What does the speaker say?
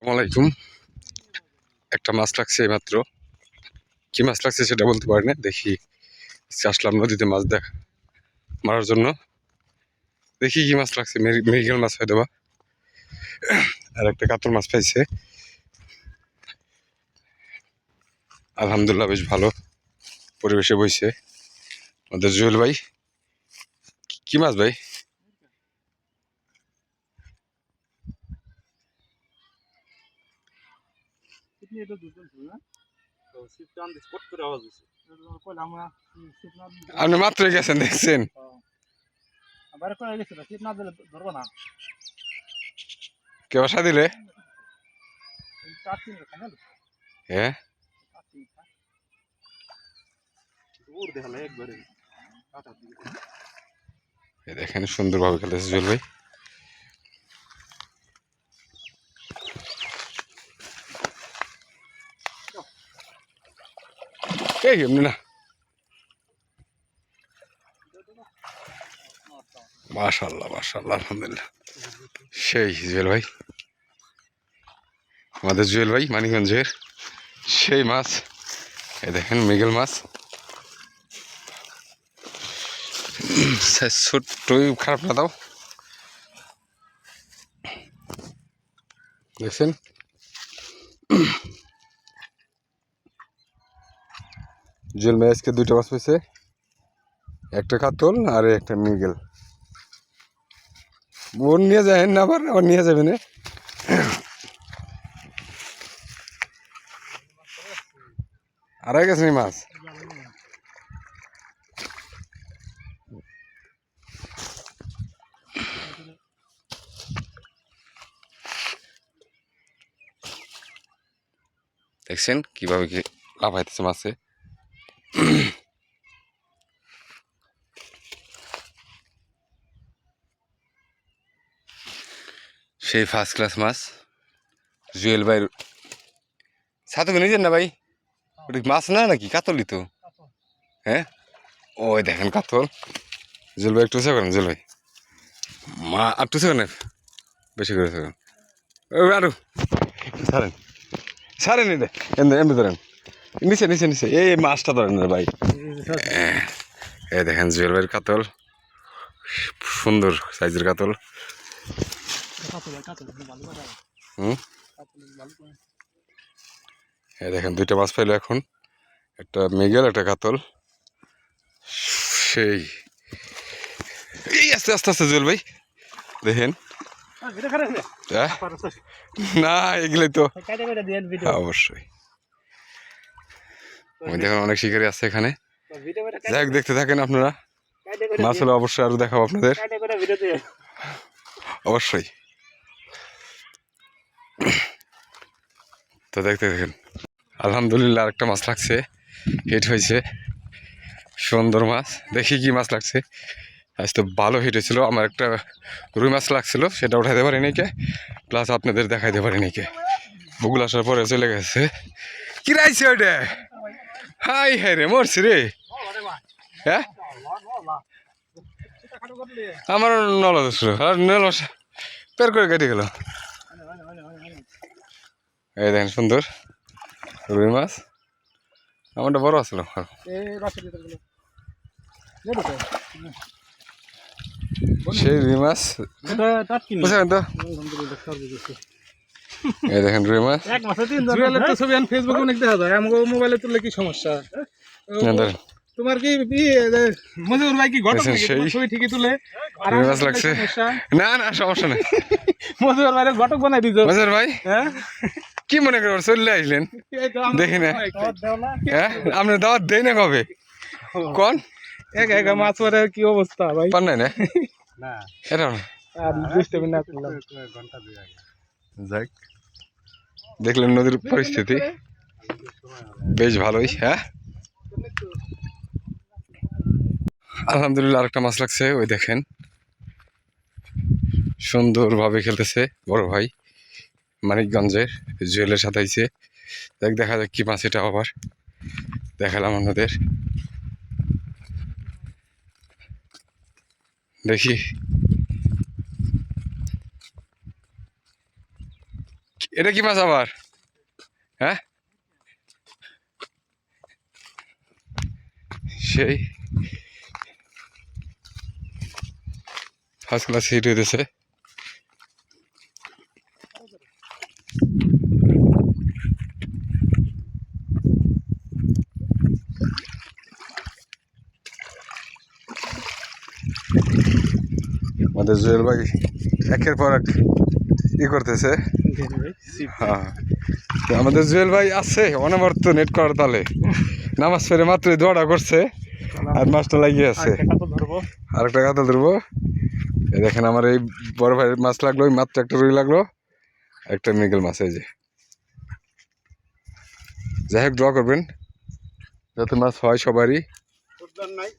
আসসালামাইকুম একটা মাছ লাগছে মাত্র। কি মাছ লাগছে সেটা বলতে পারি না, দেখি। আসলাম নদীতে মাছ দেখ, মারার জন্য। দেখি কি মাছ লাগছে, মেরি- মাছ হয়তো বা আর একটা কাতল মাছ পাইছে। আলহামদুলিল্লাহ বেশ ভালো পরিবেশে বইছে। আমাদের জুয়েল ভাই, কি মাছ ভাই? কিডনি এটা দুজন ছিল না তো সিট টান স্পট করে আওয়াজ দিছে কইলাম আমরা না আপনি মাত্রই গেছেন দেখছেন গেছিল সিট না দিলে ধরবো না কে বাসা দিলে হ্যাঁ দূর দেখালে একবারে কাটার দিকে এই দেখেন সুন্দরভাবে খেলতেছে জুয়েল ভাই এই এমনি না। মাশাল্লাহ মাশাল্লাহ, আলহামদুলিল্লাহ। সেই জুয়েল ভাই। আমাদের জুয়েল ভাই, মানিকগঞ্জের। সেই মাছ। এই দেখেন, মৃগেল মাছ। ছোট্টই খারাপ না দাও দেখছেন? জুয়েল ভাই আজকে দুইটা মাছ পেয়েছে একটা কাতল আর একটা মিগেল। ওর নিয়ে যায় না, আবার আবার নিয়ে যাবে না। আড়াই গেছে মাছ? দেখছেন কীভাবে কি লাফাইতেছে মাছে? সেই ফার্স্ট ক্লাস মাছ জুয়েল ভাই সাথে নিজের না ভাই? ওটা মাছ না নাকি? কাতলই তো? হ্যাঁ? ওই দেখেন কাতল জুয়েল ভাই একটু উঁচা করেন জুয়েল ভাই। মা আর টুসে করেন বেশি করে ওই আরও। ছাড়েন। ছাড়েন এটা এমনি এমনি ধরেন। নিচে নিচে নিচে। এই মাছটা ধরেন ভাই। এই দেখেন জুয়েল ভাইয়ের কাতল। সুন্দর সাইজের কাতল। হুম? এই দেখেন দুইটা মাছ পাইলো এখন। একটা মেঘেল একটা কাতল। সেই। এই আস্তে আস্তে আস্তে জুয়েল ভাই। দেখেন। আহ, না। এগুলোই তো ভিডিও অবশ্যই। দেখেন অনেক শিকারি আছে এখানে। যাই দেখতে থাকেন আপনারা। মাছ হলে অবশ্যই আরও দেখাবো আপনাদের। অবশ্যই। তো দেখতে দেখেন আলহামদুলিল্লাহ আরেকটা মাছ লাগছে। হিট হয়েছে। সুন্দর মাছ। দেখি কি মাছ লাগছে। আজ তো ভালো হিট হয়েছিল। আমার একটা রুই মাছ লাগছিল সেটা উঠাইতে পারিনি কে প্লাস আপনাদের দেখাইতে পারিনি কে বুগুল আসার পরে চলে গেছে। কি রাইছে ওইটা? হাই হাই রে মরছি রে। হ্যাঁ? আমার নল ছিল আর নল পের করে কেটে গেল। এই দেখেন সুন্দর। রুই মাছ। আমারটা বড় আসলো সেই রুই মাছ। বুঝলেন তো? এই দেখেন রুই মাছ এক মাসে তিন জুয়েলের তো ছবি আন ফেসবুকে অনেক দেখা যায়। আমাকে মোবাইলে তুললে কি সমস্যা? তোমার কি এ, ভাই কি নাকি? ছবি ঠিকই তুলে? আর মাছ লাগছে। না না সমস্যা নেই। মজিবুর ভাই ঘটক বানাই দিছো। মজার ভাই? হ্যাঁ? কি মনে করেন চললে আসলেন? এই দেখি না। হ্যাঁ? আপনার দাওয়াত দেই না কবে? কোন? একা একা মাছ পরে কি অবস্থা ভাই? পান নাই না? না। এটা আর দুষ্টামি না করলাম যাক। দেখলেন নদীর পরিস্থিতি। বেশ ভালোই হ্যাঁ? আলহামদুলিল্লাহ আরেকটা মাছ লাগছে, ওই দেখেন। সুন্দরভাবে খেলতেছে বড় ভাই মানিকগঞ্জের, জুয়েলের সাথে আইছে। দেখ দেখা যাক কি মাছ এটা আবার। দেখালাম আপনাদের। দেখি। এটা কি মাছ আবার? হ্যাঁ? সেই। ফার্স্ট ক্লাস হিট হইতেছে। আমাদের জুয়েল ভাই একের পর এক ই করতেছে। হ্যাঁ। আমাদের জুয়েল ভাই আছে অনবর্ত নেট করার তালে। নামাজ পড়ে মাত্রই দৌড়া করছে আর মাছটা লাগিয়ে আছে। আরেকটা কাতল ধরবো। দেখেন আমার এই বড় ভাইয়ের মাছ লাগল মাত্র একটা রুই লাগল একটা মৃগেল মাছ এই যে। যাই হোক দোয়া করবেন। যাতে মাছ হয় সবারই। নাই।